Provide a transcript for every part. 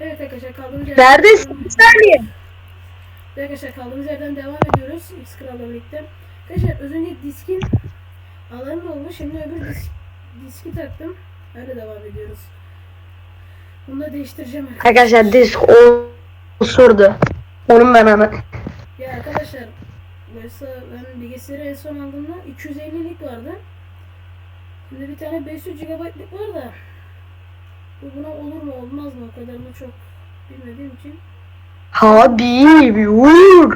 Evet arkadaşlar kaldığımız yerden... Neredesin? Bir saniye. Evet arkadaşlar kaldığımız yerden devam ediyoruz. X Kral'la birlikte. Arkadaşlar az önce diskin alarm oldu. Şimdi öbür disk, diski taktım. Öyle devam ediyoruz. Bunu da değiştireceğim arkadaşlar. Arkadaşlar disk osurdu. Onun ben ana. Ya arkadaşlar mesela ben bilgisayarı en son aldığımda 250'lik vardı. Şimdi bir tane 500 GB'lık var da buna olur mu olmaz mı o kadarını çok bilmediğim için. Habib vur.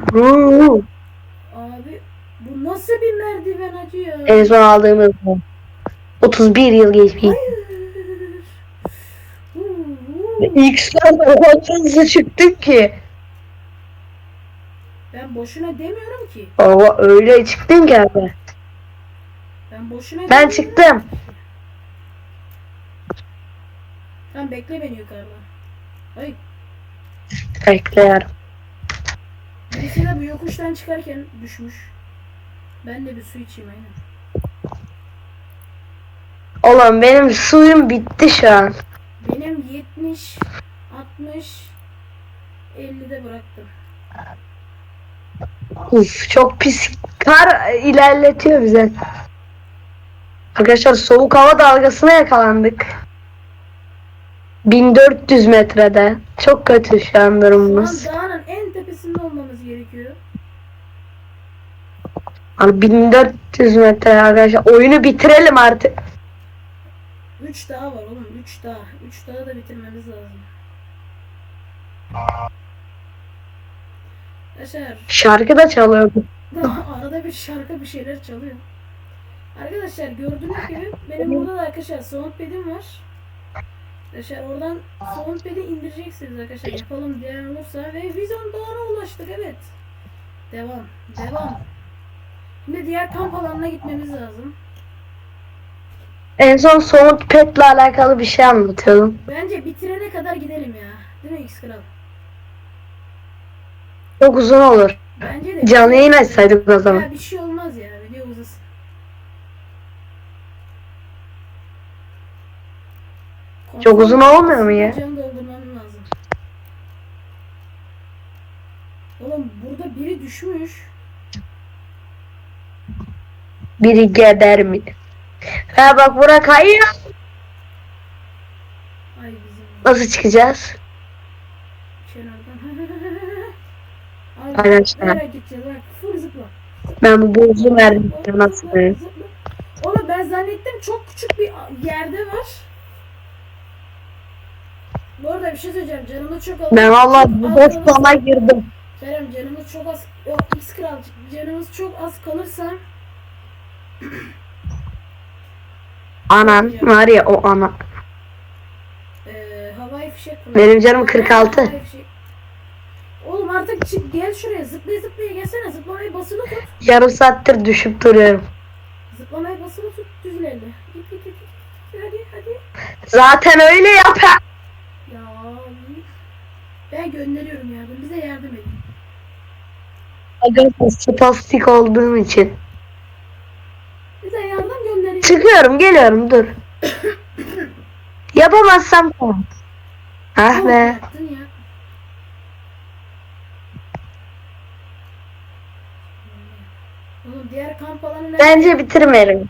Abi bu nasıl bir merdiven acı ya? En son aldığımız bu. 31 yıl geçmiş. Huu. X'den o kadar hızlı çıktık ki. Ben boşuna demiyorum ki. Ama öyle çıktın ki abi. Ben boşuna Ben demiyorum. çıktım. Tamam bekle beni yukarıda. Ay Bekliyorum. de bu yokuştan çıkarken düşmüş. Ben de bir su içeyim aynen. Oğlum benim suyum bitti şu an. Benim 70, 60, 50'de bıraktım. Uf çok pis kar ilerletiyor bize. Arkadaşlar soğuk hava dalgasına yakalandık. 1400 metrede. Çok kötü şu an Şu an durumumuz. dağın en tepesinde olmamız gerekiyor. Hani 1400 metre arkadaşlar. Oyunu bitirelim artık. 3 dağ var oğlum 3 dağ. 3 dağı da bitirmemiz lazım. Arkadaşlar Şarkı da çalıyordu. arada bir şarkı bir şeyler çalıyor. Arkadaşlar gördüğünüz gibi benim burada da arkadaşlar soundpad'im var. Arkadaşlar oradan soundpad'i indireceksiniz arkadaşlar yapalım diyen olursa ve Vizon Dağı'na ulaştık evet. Devam devam. Şimdi diğer kamp alanına gitmemiz lazım. En son Soundpad'le alakalı bir şey anlatıyordum. Bence bitirene kadar gidelim ya. Değil mi X Kral? Çok uzun olur. Bence de. Canlı yayın açsaydık o zaman. Ya bir şey olmaz ya. Video uzasın. Çok uzun olmuyor mu ya? Can doldurmam lazım. Oğlum burada biri düşmüş. Biri geber mi? Ha bak Burak hayır. Ay bizim Nasıl çıkacağız? Ay, Arkadaşlar. Nereye gideceğiz? Bak full zıpla. Ben bu merdiven Zıpla, nasıl. Oğlum ben zannettim çok küçük bir yerde var. Bu arada bir şey söyleyeceğim. Canımı çok az. Ben valla bu boş sona girdim. Kerem canımız çok az. Yok X kral canımız çok az kalırsa Anan var ya o ana. eee havai fişek kullan. Benim canım Ben 46. havai fişek- Oğlum artık çık gel şuraya zıplaya zıplaya gelsene zıplamayı basılı tut. Yarım saattir düşüp duruyorum. Zıplamayı basılı tut düz ilerle. Git git git. git. Hadi hadi. Zaten öyle yap. Ya ben gönderiyorum yardım. Bize yardım edin. Aga spastik olduğum için. Bize yardım gönderin. Çıkıyorum geliyorum dur. Yapamazsam tamam. Ah be. Oğlum diğer kamp alanı? Bence bitirmeyelim.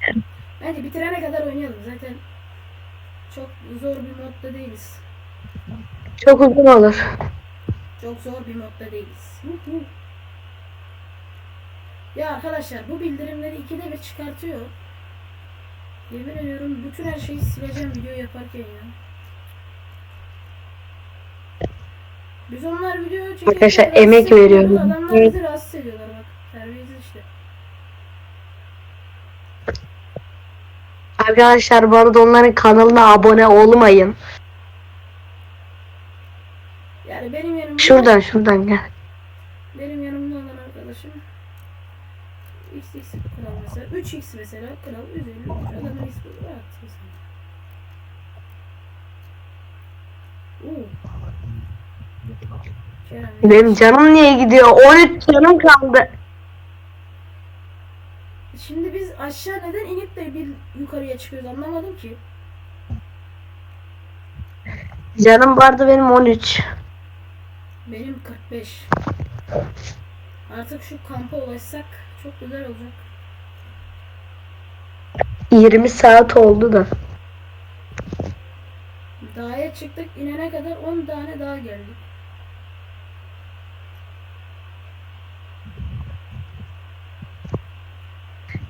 Bence bitirene kadar oynayalım. Zaten çok zor bir modda değiliz. Çok uzun olur. Çok zor bir modda değiliz. Ya arkadaşlar bu bildirimleri ikide bir çıkartıyor. Yemin ediyorum bütün her şeyi sileceğim video yaparken ya. Biz onlar video çekerken Arkadaşlar, emek veriyorum. Adamlar Evet. bizi rahatsız ediyorlar bak. Terbiyesiz işte. Arkadaşlar bu arada onların kanalına abone olmayın. Yani benim yanımda Şuradan şuradan gel. benim yanımda olan arkadaşım XX kral mesela 3x mesela kral üzerine adamın ismi rahat mesela. Oo. Kerem, Benim canım niye gidiyor? 13 canım kaldı. Şimdi biz aşağı neden inip de bir yukarıya çıkıyoruz anlamadım ki. Canım vardı benim 13. Benim 45. Artık şu kampa ulaşsak çok güzel olacak. 20 saat oldu da. Dağa çıktık inene kadar 10 tane daha geldi.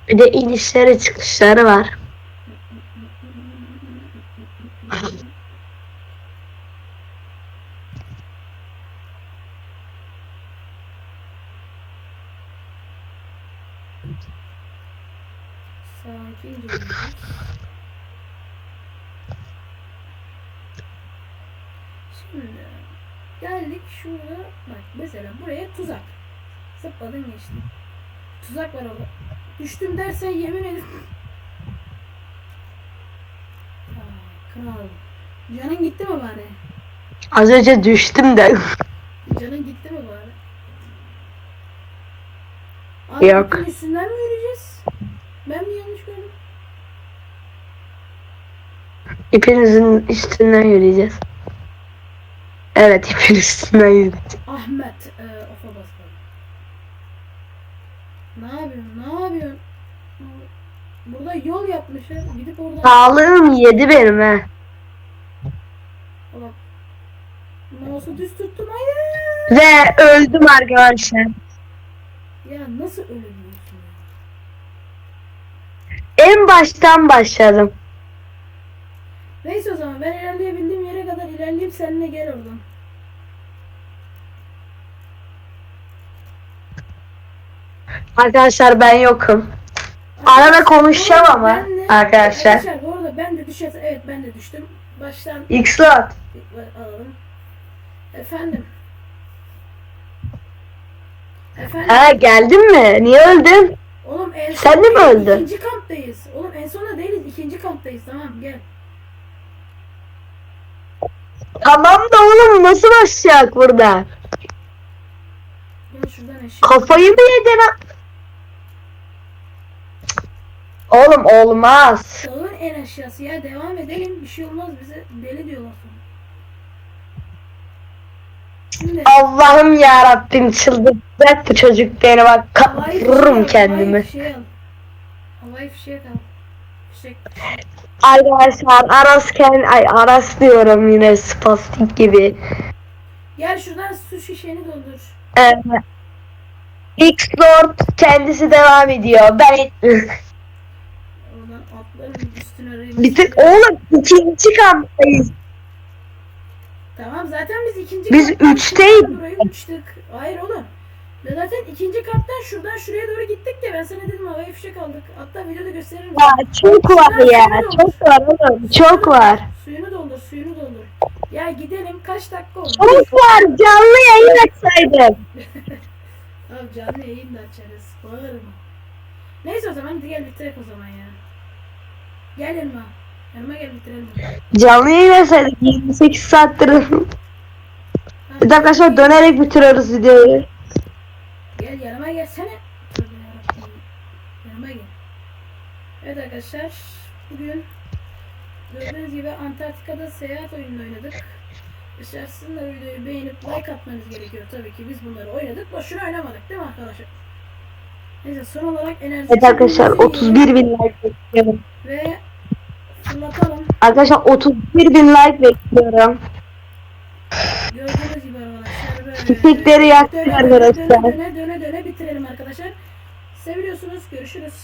Bir de inişleri çıkışları var. Şimdi geldik şurada bak mesela buraya tuzak. Zıpladın geçtin. Tuzak var orada. Düştüm dersen yemin ederim. Aa, kral. Canın gitti mi bari? Az önce düştüm de. Canın gitti mi bari? Abi Yok. üstünden mi yürüyeceğiz? Ben mi yanlış gördüm? İpinizin üstünden yürüyeceğiz. Evet ipin üstünden. Ahmet e, ofa basalım. Ne yapıyorsun? Ne yapıyorsun? Burada yol yapmışlar. Gidip orada Sağlığım yedi benim he. bak. Mouse'u düz tuttum. Hayır. Ve öldüm arkadaşlar. Ya nasıl ölebiliyorsun ya? En baştan başladım. Neyse o zaman ben ilerleyebildiğim yere kadar ilerleyeyim seninle gel oradan. Arkadaşlar ben yokum. Arada konuşacağım ama Ben de- arkadaşlar. Arkadaşlar bu arada ben de düşeceğim. Evet ben de düştüm. Baştan X-Lot. alalım. Efendim. Efendim. Ha geldin mi? Niye öldün? Oğlum en Sen de mi öldün? İkinci kamptayız. Oğlum en sonunda değiliz. ikinci kamptayız. Tamam gel. Tamam da oğlum nasıl başlayacak burada? Gel şuradan eşya. Kafayı mı yedin ha? Oğlum olmaz. Dağın en aşağısı ya. Devam edelim. Bir şey olmaz bize. Deli diyorlar sonra. Şimdi Allah'ım ya Rabbim çıldıracak bu çocuk beni bak havai fişek al, kaptırırım Havai kendimi. fişek al. Havai fişek al. Fişek. Arkadaşlar Aras kend ay Aras diyorum yine spastik gibi. Gel şuradan su şişeni doldur. Ee, X Lord kendisi devam ediyor. Ben bitir oğlum ikinci kamptayız. Tamam zaten biz ikinci Biz kattan üçteydik. şuradan Buraya uçtuk. Hayır oğlum. Ve zaten ikinci kattan şuradan şuraya doğru gittik ya ben sana dedim havaya fişek aldık. Hatta videoda gösteririm. Ya çok var ya çok var oğlum çok var. Suyunu doldur suyunu doldur. Ya gidelim kaç dakika oldu? Çok var canlı yayın açsaydım. Abi canlı yayın da açarız. Bağırma. Neyse o zaman hadi gel bitirek o zaman ya. Gel yanıma. Yanıma gel bitirelim. Canlı yayın açsaydık 28 saattir. Bir dakika sonra dönerek bitiriyoruz videoyu. Gel yanıma gelsene. Yanıma gel. Evet arkadaşlar. Bugün gördüğünüz gibi Antarktika'da seyahat oyununu oynadık. Arkadaşlar sizin de videoyu beğenip like atmanız gerekiyor. Tabii ki biz bunları oynadık. Boşuna oynamadık değil mi arkadaşlar? Neyse son olarak enerji Evet arkadaşlar içeceğimizi 31 bin like bekliyorum. Ve fırlatalım. Arkadaşlar 31 bin like bekliyorum. Gördüğünüz gibi arkadaşlar böyle. Çiçekleri yaktık arkadaşlar. Döne döne döne döne bitirelim arkadaşlar. Seviyorsunuz. Görüşürüz.